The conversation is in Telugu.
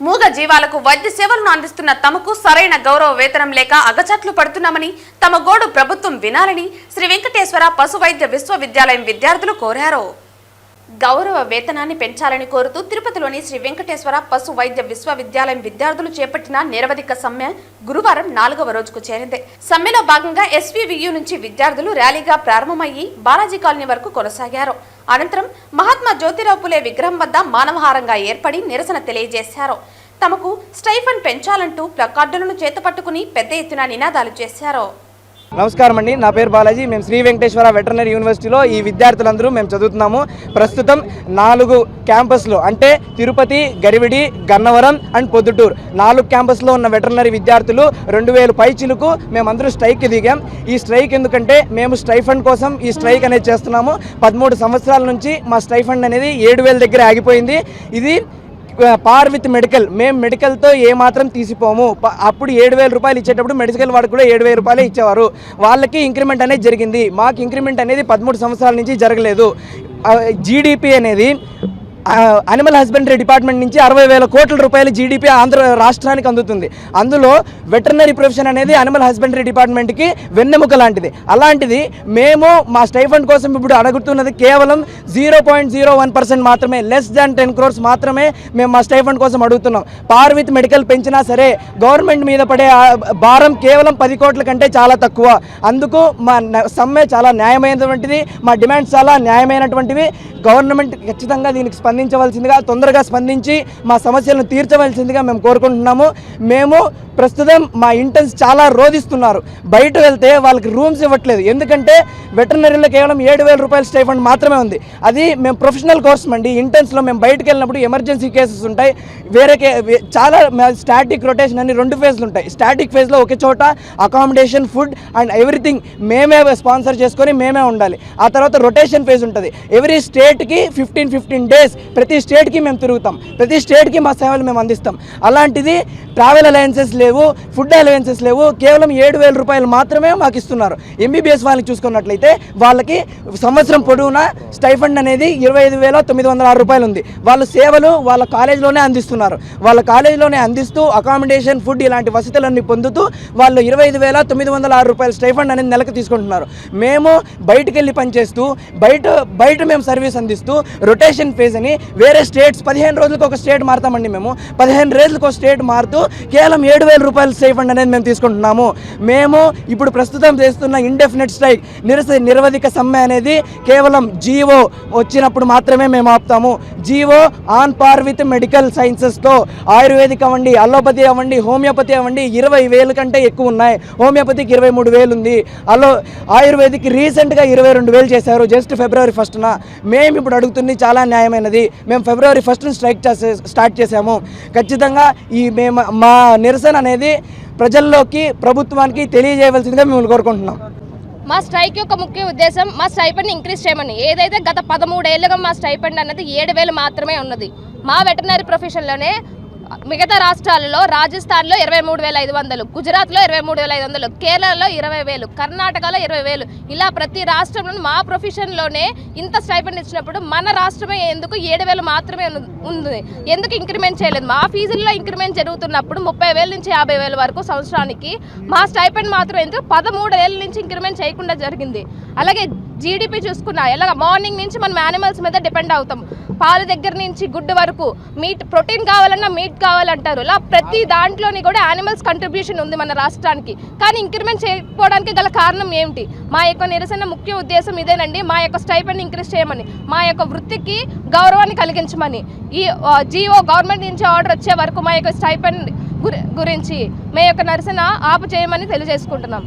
మూగ జీవాలకు వైద్య సేవలను అందిస్తున్న తమకు సరైన గౌరవ వేతనం లేక అగచట్లు పడుతున్నామని తమ గోడు ప్రభుత్వం వినాలని శ్రీ వెంకటేశ్వర పశు వైద్య విశ్వవిద్యాలయం విద్యార్థులు కోరారు. గౌరవ వేతనాన్ని పెంచాలని కోరుతూ తిరుపతిలోని శ్రీ వెంకటేశ్వర పశు వైద్య విశ్వవిద్యాలయం విద్యార్థులు చేపట్టిన నిరవధిక సమ్మె గురువారం నాలుగవ రోజుకు చేరింది. సమ్మెలో భాగంగా ఎస్వీవియు నుంచి విద్యార్థులు ర్యాలీగా ప్రారంభమయ్యి బాలాజీ కాలనీ వరకు కొనసాగారు. అనంతరం మహాత్మా జ్యోతిరావు పులే విగ్రహం వద్ద మానవహారంగా ఏర్పడి నిరసన తెలియజేశారు. తమకు స్టైఫండ్ పెంచాలంటూ ప్లకార్డులను చేతపట్టుకుని పెద్ద ఎత్తున నినాదాలు చేశారు. నమస్కారం అండి. నా పేరు బాలాజీ. మేము శ్రీ వెంకటేశ్వర వెటర్నరీ యూనివర్సిటీలో ఈ విద్యార్థులందరూ మేము చదువుతున్నాము. ప్రస్తుతం నాలుగు క్యాంపస్లు అంటే తిరుపతి గరివిడి గన్నవరం అండ్ పొద్దుటూరు. నాలుగు క్యాంపస్లో ఉన్న వెటర్నరీ విద్యార్థులు రెండు వేలు పైచిలకు మేమందరూ స్ట్రైక్కి దిగాం. ఈ స్ట్రైక్ ఎందుకంటే మేము స్ట్రైఫండ్ కోసం ఈ స్ట్రైక్ అనేది చేస్తున్నాము. పదమూడు సంవత్సరాల నుంచి మా స్టైఫండ్ అనేది ఏడు వేల దగ్గర ఆగిపోయింది. ఇది పార్ విత్ మెడికల్ మేము మెడికల్తో ఏమాత్రం తీసిపోము. ప- అప్పుడు ఏడు వేల రూపాయలు ఇచ్చేటప్పుడు మెడికల్ వాడికి కూడా ఏడు వేల రూపాయలే ఇచ్చేవారు. వాళ్ళకి ఇంక్రిమెంట్ అనేది జరిగింది. మాకు ఇంక్రిమెంట్ అనేది పదమూడు సంవత్సరాల నుంచి జరగలేదు. జీడిపి అనేది అనిమల్ హస్బెండరీ డిపార్ట్మెంట్ నుంచి అరవై వేల కోట్ల రూపాయల జీడిపి ఆంధ్ర రాష్ట్రానికి అందుతుంది. అందులో వెటర్నరీ ప్రొఫెషన్ అనేది అనిమల్ హస్బెండరీ డిపార్ట్మెంట్కి వెన్నెముక లాంటిది. అలాంటిది మేము మా స్టైఫండ్ కోసం ఇప్పుడు అడుగుతున్నది కేవలం zero point zero one percent మాత్రమే లెస్ దాన్ టెన్ క్రోర్స్ మాత్రమే మేము మా స్టైఫండ్ కోసం అడుగుతున్నాం. పార్ విత్ మెడికల్ పెంచినా సరే గవర్నమెంట్ మీద పడే భారం కేవలం పది కోట్ల కంటే చాలా తక్కువ. అందుకు మా సమ్మె చాలా న్యాయమైనటువంటిది మా డిమాండ్స్ చాలా న్యాయమైనటువంటివి. గవర్నమెంట్ ఖచ్చితంగా దీనికి స్పందించవలసిందిగా తొందరగా స్పందించి మా సమస్యలను తీర్చవలసిందిగా మేము కోరుకుంటున్నాము. మేము ప్రస్తుతం మా ఇంటర్న్స్ చాలా రోధిస్తున్నారు. బయట వెళ్తే వాళ్ళకి రూమ్స్ ఇవ్వట్లేదు. ఎందుకంటే వెటర్నరీలో కేవలం ఏడు వేల రూపాయల స్టైఫండ్ మాత్రమే ఉంది. అది మేము ప్రొఫెషనల్ కోర్స్ అండి. ఇంటర్న్స్లో మేము బయటకు వెళ్ళినప్పుడు ఎమర్జెన్సీ కేసెస్ ఉంటాయి. వేరే కే వే- చాలా స్టాటిక్ రొటేషన్ అని రెండు ఫేజ్లు ఉంటాయి. స్టాటిక్ ఫేజ్లో ఒకే చోట అకామిడేషన్ ఫుడ్ అండ్ ఎవ్రీథింగ్ మేమే స్పాన్సర్ చేసుకొని మేమే ఉండాలి. ఆ తర్వాత రొటేషన్ ఫేజ్ ఉంటుంది. ఎవ్రీ స్టేట్కి ఫిఫ్టీన్ ఫిఫ్టీన్ డేస్ ప్రతి స్టేట్కి మేము తిరుగుతాం. ప్రతి స్టేట్కి మా సేవలు మేము అందిస్తాం. అలాంటిది ట్రావెల్ అలయన్సెస్ లేవు ఫుడ్ అలవెన్సెస్ లేవు కేవలం ఏడు వేల రూపాయలు మాత్రమే మాకు ఇస్తున్నారు. ఎంబీబీఎస్ వాళ్ళకి చూసుకున్నట్లయితే వాళ్ళకి సంవత్సరం పొడవునా స్టైఫండ్ అనేది ఇరవై ఐదు వేల తొమ్మిది వందల ఆరు రూపాయలు ఉంది. వాళ్ళ సేవలు వాళ్ళ కాలేజీలోనే అందిస్తున్నారు. వాళ్ళ కాలేజీలోనే అందిస్తూ అకామిడేషన్ ఫుడ్ ఇలాంటి వసతులన్నీ పొందుతూ వాళ్ళు ఇరవై ఐదు వేల తొమ్మిది వందల ఆరు రూపాయల స్టైఫండ్ అనేది నెలకు తీసుకుంటున్నారు. మేము బయటకెళ్ళి వెళ్ళి పనిచేస్తూ బయట బయట మేము సర్వీస్ అందిస్తూ రొటేషన్ ఫేజ్ అని వేరే స్టేట్స్ పదిహేను రోజులకు ఒక స్టేట్ మారుతామండి మేము. పదిహేను రోజులకు ఒక స్టేట్ మారుతూ కేవలం ఏడు వేల రూపాయల స్టైఫండ్ అనేది మేము తీసుకుంటున్నాము. మేము ఇప్పుడు ప్రస్తుతం చేస్తున్న ఇండెఫినెట్ స్ట్రైక్ నిరస నిరవధిక సమ్మె అనేది కేవలం జీవో వచ్చినప్పుడు మాత్రమే మేము ఆపుతాము. G O on par with medical సైన్సెస్తో ayurvedic అవ్వండి అలోపతి అవ్వండి హోమియోపతి అవ్వండి ఇరవై వేలు కంటే ఎక్కువ ఉన్నాయి. హోమియోపతికి ఇరవై మూడు వేలు ఉంది. అలో ఆయుర్వేదిక్ రీసెంట్గా ఇరవై రెండు వేలు చేశారు జస్ట్ ఫిబ్రవరి ఫస్ట్న మేము ఇప్పుడు అడుగుతుంది చాలా న్యాయమైనది. మేము ఫిబ్రవరి ఫస్ట్ స్ట్రైక్ చేసే స్టార్ట్ చేసాము ఖచ్చితంగా ఈ మేము మా నిరసన అనేది ప్రజల్లోకి ప్రభుత్వానికి తెలియజేయవలసిందిగా మిమ్మల్ని కోరుకుంటున్నాం. మా స్ట్రైక్ యొక్క ముఖ్య ఉద్దేశం మా స్టైపెండ్ ఇంక్రీజ్ చేయమని. ఏదైతే గత పదమూడేళ్ళుగా మా స్టైపెండ్ అన్నది ఏడు వేలు మాత్రమే ఉన్నది. మా వెటనరీ ప్రొఫెషన్లోనే మిగతా రాష్ట్రాలలో రాజస్థాన్లో ఇరవై మూడు వేల ఐదు వందలు గుజరాత్లో ఇరవై మూడు వేల ఐదు వందలు కేరళలో ఇరవై వేలు కర్ణాటకలో ఇరవై వేలు. ఇలా ప్రతి రాష్ట్రంలో మా ప్రొఫెషన్లోనే ఇంత స్టైపెండ్ ఇచ్చినప్పుడు మన రాష్ట్రమే ఎందుకు ఏడు వేలు మాత్రమే ఉంది- ఉంది? ఎందుకు ఇంక్రిమెంట్ చేయలేదు? మా ఫీజుల్లో ఇంక్రిమెంట్ జరుగుతున్నప్పుడు ముప్పై వేల నుంచి యాభై వేల వరకు సంవత్సరానికి మా స్టైపెండ్ మాత్రం ఎందుకు పదమూడు వేల నుంచి ఇంక్రిమెంట్ చేయకుండా జరిగింది? అలాగే జీడిపి చూసుకున్నా ఎలాగ? మార్నింగ్ నుంచి మనం యానిమల్స్ మీద డిపెండ్ అవుతాం. పాలు దగ్గర నుంచి గుడ్డు వరకు మీట్ ప్రోటీన్ కావాలన్నా మీట్ కావాలంటారు. ఇలా ప్రతి దాంట్లోని కూడా యానిమల్స్ కంట్రిబ్యూషన్ ఉంది మన రాష్ట్రానికి. కానీ ఇంక్రిమెంట్ చేయకపోవడానికి గల కారణం ఏమిటి? మా యొక్క నిరసన ముఖ్య ఉద్దేశం ఇదేనండి. మా యొక్క స్టైపెండ్ ఇంక్రీజ్ చేయమని మా యొక్క వృత్తికి గౌరవాన్ని కలిగించమని ఈ జియో గవర్నమెంట్ నుంచి ఆర్డర్ వచ్చే వరకు మా యొక్క స్టైపెండ్ గురి గురించి మా యొక్క నిరసన ఆపు చేయమని తెలియజేసుకుంటున్నాం.